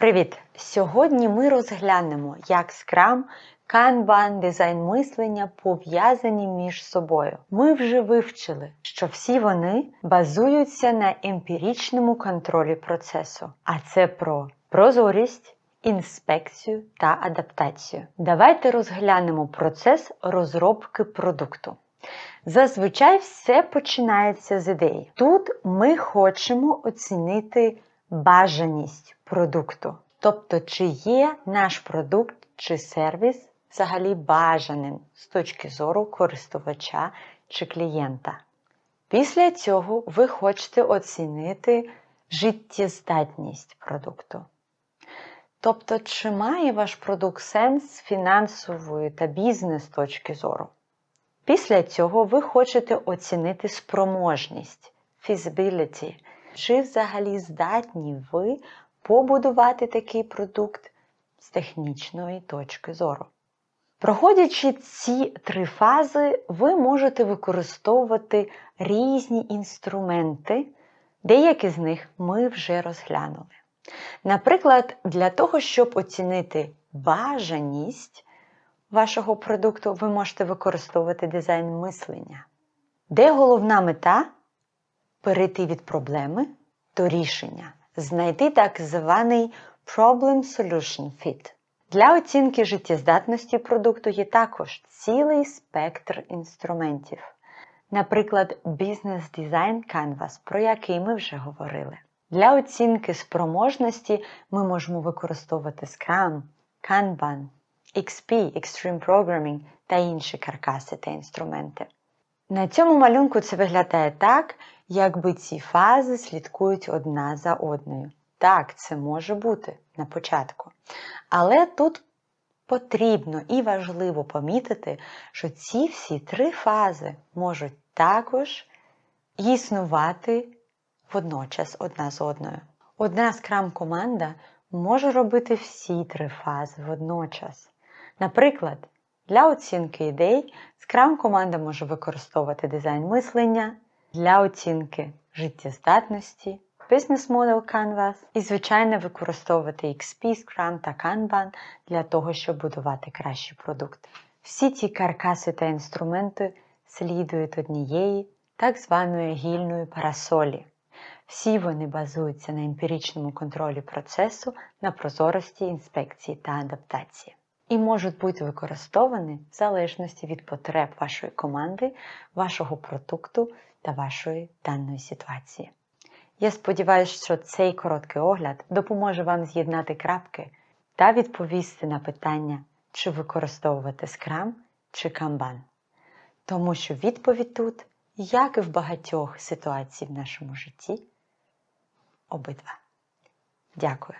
Привіт! Сьогодні ми розглянемо, як Scrum, Kanban, дизайн мислення пов'язані між собою. Ми вже вивчили, що всі вони базуються на емпіричному контролі процесу, а це про прозорість, інспекцію та адаптацію. Давайте розглянемо процес розробки продукту. Зазвичай все починається з ідеї. Тут ми хочемо оцінити бажаність продукту. Тобто, чи є наш продукт чи сервіс взагалі бажаним з точки зору користувача чи клієнта. Після цього ви хочете оцінити життєздатність продукту. Тобто, чи має ваш продукт сенс з фінансової та бізнес точки зору. Після цього ви хочете оцінити спроможність, feasibility, чи взагалі здатні ви побудувати такий продукт з технічної точки зору. Проходячи ці три фази, ви можете використовувати різні інструменти, деякі з них ми вже розглянули. Наприклад, для того, щоб оцінити бажаність вашого продукту, ви можете використовувати дизайн мислення, де головна мета перейти від проблеми до рішення, знайти так званий Problem-Solution Fit. Для оцінки життєздатності продукту є також цілий спектр інструментів. Наприклад, Business Design Canvas, про який ми вже говорили. Для оцінки спроможності ми можемо використовувати Scrum, Kanban, XP, Extreme Programming та інші каркаси та інструменти. На цьому малюнку це виглядає так, якби ці фази слідкують одна за одною. Так, це може бути на початку. Але тут потрібно і важливо помітити, що ці всі три фази можуть також існувати водночас одна з одною. Одна скрам-команда може робити всі три фази водночас. Наприклад, для оцінки ідей скрам-команда може використовувати дизайн мислення для оцінки життєздатності, Business Model Canvas і, звичайно, використовувати XP, Scrum та Kanban для того, щоб будувати кращий продукт. Всі ці каркаси та інструменти слідують однієї так званої гільної парасолі. Всі вони базуються на емпіричному контролі процесу, на прозорості, інспекції та адаптації. І можуть бути використовані в залежності від потреб вашої команди, вашого продукту та вашої даної ситуації. Я сподіваюся, що цей короткий огляд допоможе вам з'єднати крапки та відповісти на питання, чи використовувати Scrum чи Kanban. Тому що відповідь тут, як і в багатьох ситуацій в нашому житті, обидва. Дякую.